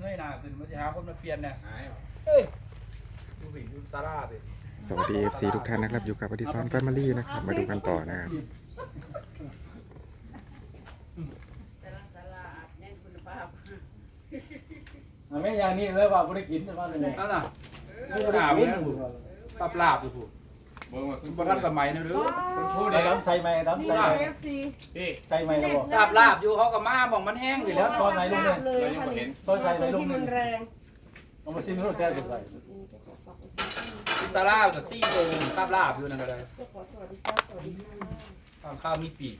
เงยหน้าขึ้นมันจะหาคนมาเปลี่ยนเนี่ยหายเหรอเฮ้ยดูสิดูซาร่าสิสวัสดี FC ทุกท่านนะครับ อยู่กับอดิสันแฟมิลี่นะครับ มาดูกันต่อนะครับแม่ยางนี่เลยว่าบ่ได้กินแต่ว่าเลยนั่นน่ะนี่ก็ด่าผมนะผมตับลาบอยู่ผม เบิ่งว่าคุณบรทันสมัยนะหรือคนพูดได้เนี่ยน้ำใส่ไหมน้ำใส่ไหมเอฟซีพี่ใส่ไหมครับบอกทราบลาบอยู่เขากับมาบอกมันแห้งอยู่แล้วซอยไหนลุงเนี่ยเลยเรายังค่ะไม่เห็นซอยใส่ไหนลุงที่เนี่มันยแรงเอามาซิมให้รสแซ่บสุดเลยซาร่ากับซี่โกงทราบลาบอยู่นั่นก็เลยขอสวัสดีจ้าสวัสดีค่ะข้าวข้าวมีปีก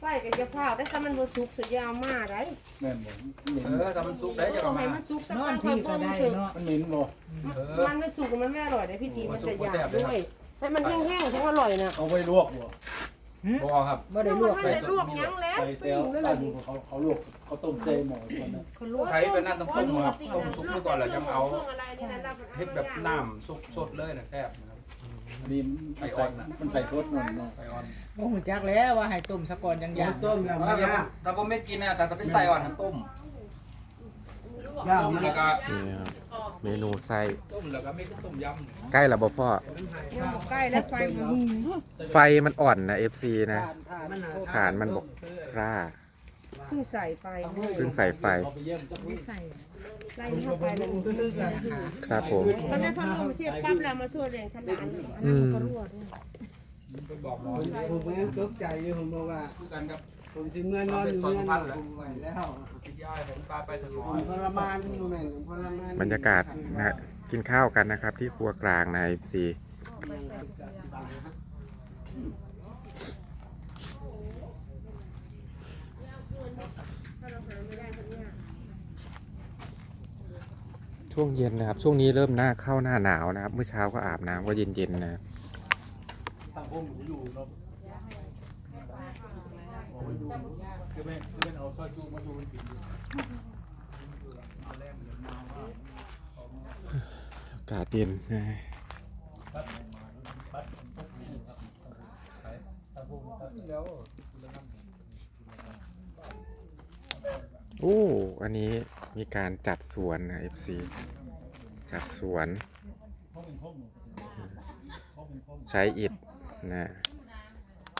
ใส่กับยาพร้าวได้ถ้ามันบ่สุกสุดยาวมากได้แม่นบ่เออถ้ามันซุกได้จะต้กัอบงมาให้มันสุกสักพักค่อยต้มสุกมันเหม็นบ่มันไม่สุกมันไม่อร่อยได้พี่ทีมันจะหยาบด้วยให้มันแห้งๆถึงอร่อยน่ะเอาไว้ลวกบ่บอครับ บ่ได้ลวกเลยลวกยังแล้วใส่ปิ้แต้วงเลยตั้งเขาเขาลวกเขาต้มใส่หม้อคนน่ะคนลวกใครเป็นนั่นต้องต้มครับต้มซุปไปก่อนแล้วจะเอาอะไรนี่นะเฮ็ดแบบน้ำซุปสดเลยนะแซ่บนะครับ อันนี้มันใส่มันใส่ซดนั่นเนาะไก่อ่อนโอ้โหจักแล้วว่าให้ต้มสะก่อนยังยากต้มแล้วถ้าถ้าผมไม่กินนะแต่ก็เป็นไส้อ่อนทั้งต้มต้มแล้วก็นี่ครับเมนูไส้ต้มแล้วก็ไม่ต้มยำใกล้แล้วบ่พ่อ ใกล้แล้วไฟมันไฟมันอ่อนนะ FC นะฐานมันบกกล้าเพิ่งใส่ไปเพิ่งใส่ไฟ เอาไปเยี่ยมใส่ ไล่เข้าไปเลยครับผม ตอนนั้นพอลงเสียบปั๊บแล้วมาช่วยเรียงฉลามอันนั้นก็รั่วด้วยไปบอกหมอผมก็ยังตกใจอยู่ผมบอกว่าคู่กันครับผมถึงเมื่อนอนอยู่เมื่อนผมไหวแล้วพี่ยายผมพาไปถึงหมอผมทรมานอยู่แม่งผมทรมานบรรยากาศนะฮะกินข้าวกันนะครับ ที่ครัวกลางใน FC ช่วงเย็นนะครับ ช่วงนี้เริ่มหน้าเข้าหน้าหนาวนะครับ เมื่อเช้าก็อาบน้ำก็เย็นๆนะตั้งพวกหมูอยู่เนาะคือแม่คือแม่เอาซอยจูมาดูมันกินอยู่อากาศเย็นนะโอ้ อันนี้ มีการจัดสวนนะ FC จัดสวน ใช้อิฐนะ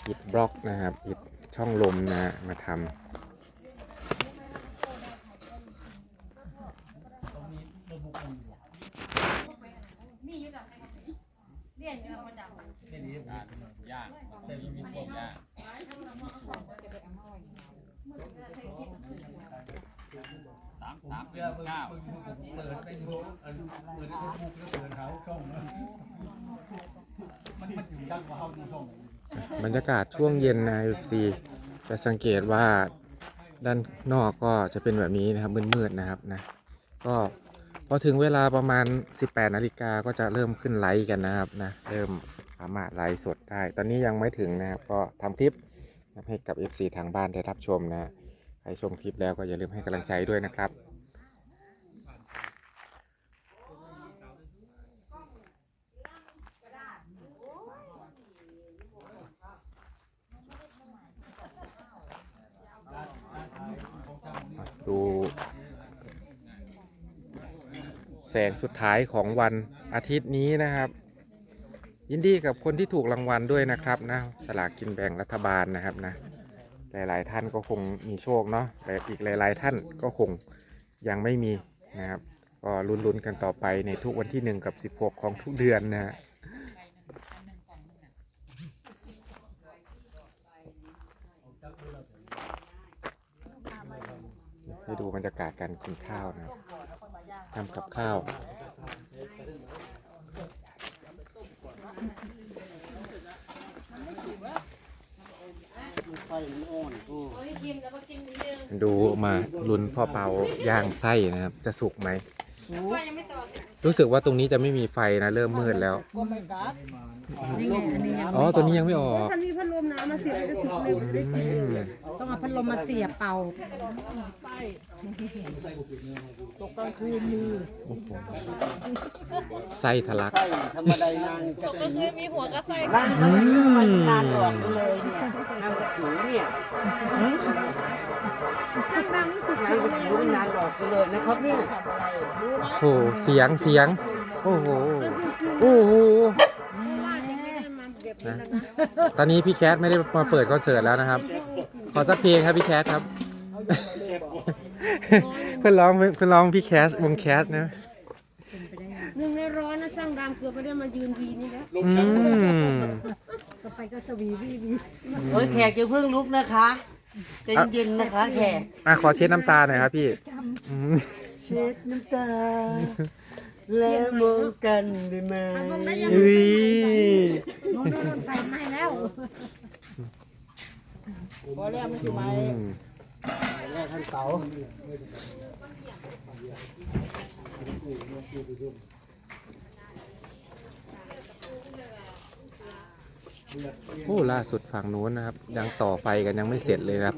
อิฐบล็อกนะครับ อิฐช่องลมนะมาทำ ย่างเส้นมีพวกย่างสามสาม เก้าเปิดเป็นโบเปิดเฟซบุ๊กแล้วเปิดเขาช่องนะมันมันอยู่ยากกว่าเขาดูช่องบรรยากาศช่วงเย็นนะ FC จะสังเกตว่าด้านนอกก็จะเป็นแบบนี้นะครับมืดๆนะครับนะก็พอถึงเวลาประมาณ 18นาฬิกาก็จะเริ่มขึ้นไลฟ์กันนะครับนะเริ่มสามารถไลฟ์สดได้ ตอนนี้ยังไม่ถึงนะครับก็ทำคลิปให้กับ FC ทางบ้านได้รับชมนะใครชมคลิปแล้วก็อย่าลืมให้กำลังใจด้วยนะครับ ดู แสงสุดท้ายของวันอาทิตย์นี้นะครับ ยินดีกับคนที่ถูกรางวัลด้วยนะครับนะสลากกินแบ่งรัฐบาลนะครับนะหลาย ๆ ท่านก็คงมีโชคเนาะแต่อีกหลาย ๆ ท่านก็คงยังไม่มีนะครับก็ลุ้นๆกันต่อไปในทุกวันที่ 1 กับ 16 ของทุกเดือนนะฮะ ให้ดูบรรยากาศการกินข้าวนะครับทำกับข้าวไฟมันอ่อนโอ้ดูมาลุ้นพ่อเปาย่างไส้นะครับ จะสุกไหม รู้สึกว่าตรงนี้จะไม่มีไฟนะ เริ่มมืดแล้วก็ไม่กลับนี่ไงอันนี้อ๋อ ตัวนี้ยังไม่ออกถ้า มีพัดลมน้ำมาเสียบก็สุกเร็วได้กินอืมต้องเอาพัดลมมาเสียบเป่าตกกลางคืนมีไส้ทะลัก ไส้ธรรมดานางกระสีมีหัวกระใส่นั่งก็ไม่นานออกเลยเนี่ยนางกระสีเนี่ยช่างดำรู้สึกนางเป็นสีนางดอกเลยนะครับเนี่ยโอ้โหเสียงเสียง โอ้โห โอ้โห นะตอนนี้พี่แคทไม่ได้มาเปิดคอนเสิร์ตแล้วนะครับ ขอสักเพลงครับพี่แคทครับ เพื่อนร้องเพื่อนร้องพี่แคทวงแคทนะหนึ่งในร้อยนะช่างดำเกือบไม่ได้มายืนวีนี่แล้วอืมก็ไปก็สวีวีวีเฮ้ยแขกจะเพิ่งลุกนะคะใจเย็นๆนะคะ แขกอะขอเช็ดน้ำตาหน่อยครับพี่อืมเช็ดน้ำตา แล้วมองกันได้ไหมอุ้ยโน่นโน่นไฟไหม้แล้วพอแล้วมันอยู่ไหมอืมแรกท่านเต๋าโอ้ล่าสุดฝั่งนู้นนะครับ ยังต่อไฟกันยังไม่เสร็จเลยนะครับ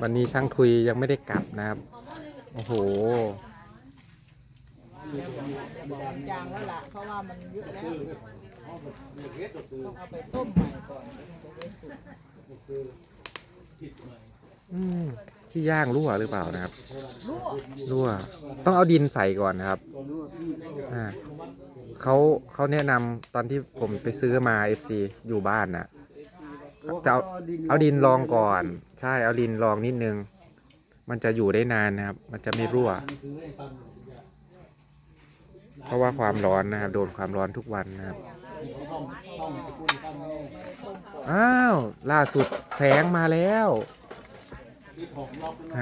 วันนี้ช่างคุยยังไม่ได้กลับนะครับ โอ้โห จางแล้วล่ะ เพราะว่ามันเยอะแล้วต้องเอาไปต้มใหม่ก่อนอืมที่ย่างรั่วหรือเปล่านะครับรั่ว ต้องเอาดินใส่ก่อนนะครับอ่าเขาเขาแนะนำตอนที่ผมไปซื้อมา FC อยู่บ้านนะจะเอาเอาดินรองก่อน ใช่เอาดินรองนิดนึง มันจะอยู่ได้นานนะครับ มันจะไม่รั่ว เพราะว่าความร้อนนะครับ โดนความร้อนทุกวันนะครับ อ้าว ล่าสุดแสงมาแล้ว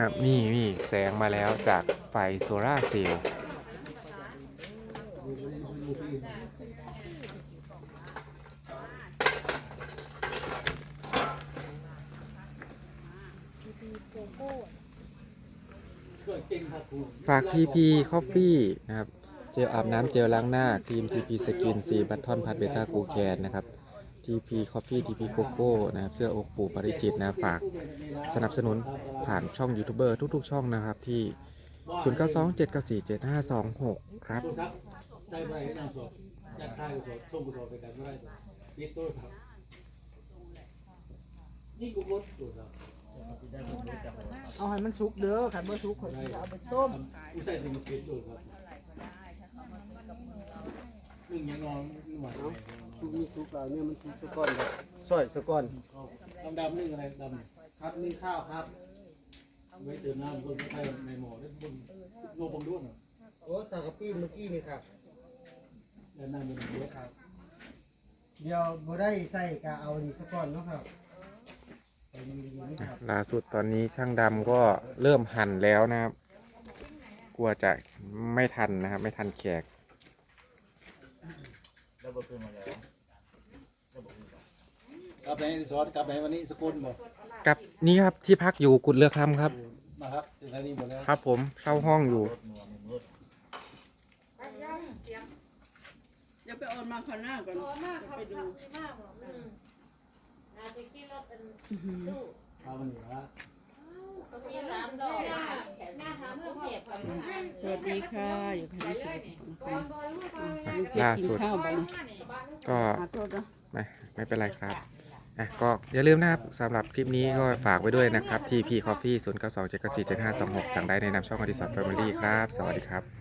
ครับนี่นี่แสงมาแล้วจากไฟโซลาเซลล์ฝาก TP Coffee นะครับ เจลอาบน้ำเจลล้างหน้าครีม TP Skin ซีบัตทอนพัดเบต้ากูแคนนะครับ TP Coffee TP Coco นะครับ เสื้ออกปูปริจิตนะครับฝากสนับสนุนผ่านช่องยูทูบเบอร์ทุกๆ ช่องนะครับที่ 0927947526 ครับได้ไปนำสดจัดท่ายสดส่งสดไปกันไม่ได้ปิดโทรศัพท์นี่กูรถตัวเราเอาให้มันสุกเด้อขันเมื่อสุกคนเอาไปต้มกูใส่ถึงปิดอยู่ครับหนึ่ งยังนอนหวานสุกมีสุกเราเนี่ยมันสุกสะก้อนเลยซอยสะก้อนดำดำนึ่งอะไรดครับนี่ข้าวครับำไม่เติมน้ำบนไม่ใช่ในหม้อได้บนโลบงด้วงโอ้สากกะปี้เมื่อกี้นี่ครับแล้วน้ำมันเยอะครับ เดี๋ยวบ่ได้ใส่กะเอานี่สะก้อนเนาะครับไปดีๆนี่ครับล่าสุดตอนนี้ช่างดำก็เริ่มหั่นแล้วนะครับ กลัวจะไม่ทันนะครับ ไม่ทันแขก กลับไหนซอสกลับไหนวันนี้สกุลบอกกับนี่ครับที่พักอยู่กุดเรือคำครับ มาครับถึงที่นี่หมดแล้วครับผมเช่าห้องอยู่จะไปโอนมาข้างหน้าก่อนไปดูเอามันอยู่แล้ว สวัสดีค่ะ อยู่ที่นี่ล่าสุด ข้าวบ้างก็ ขอโทษนะไม่ไม่เป็นไรครับอะก็อย่าลืมนะครับสำหรับคลิปนี้ก็ฝากไว้ด้วยนะครับ TP Coffee 0 9 2 7 4 7 5 2 6สั่งได้ในนามช่องอดิสันแฟมิลี่ครับ สวัสดีครับ